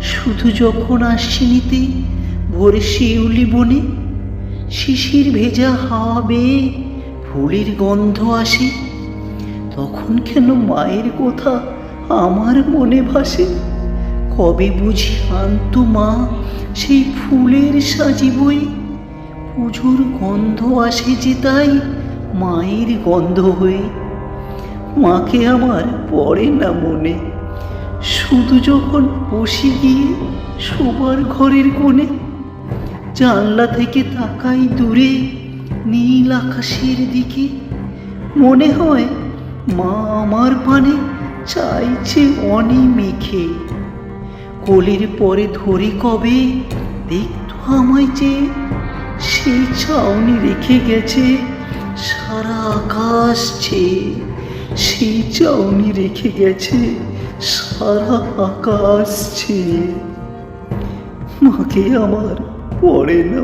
শুধু যখন আসছি নিতে, ভোরে শিউলি বনে, শিশির ভেজা হাওয়া বেয়ে ফুলের গন্ধ আসে, তখন কেন মায়ের কথা আমার মনে ভাসে? কবে বুঝি আনত মা সেই ফুলের সাজিবই পুজোর গন্ধ আসে যে তাই মায়ের গন্ধ হয়ে, মাকে আমার পড়ে না মনে। শুধু যখন বসে গিয়ে শোবার ঘরের কোণে, জানলা থেকে তাকাই দূরে, নীল আকাশের দিকে, মনে হয় মা আমার পানে চাইছে অনি মেখে কোলের পরে ধরে কবে দেখতো আমায় যে সেই চাউনি রেখে গেছে, সারা আকাশ ছেয়ে সেই চাউনি রেখে গেছে। সারা আকাশ ছিল মাকে আমার পড়ে না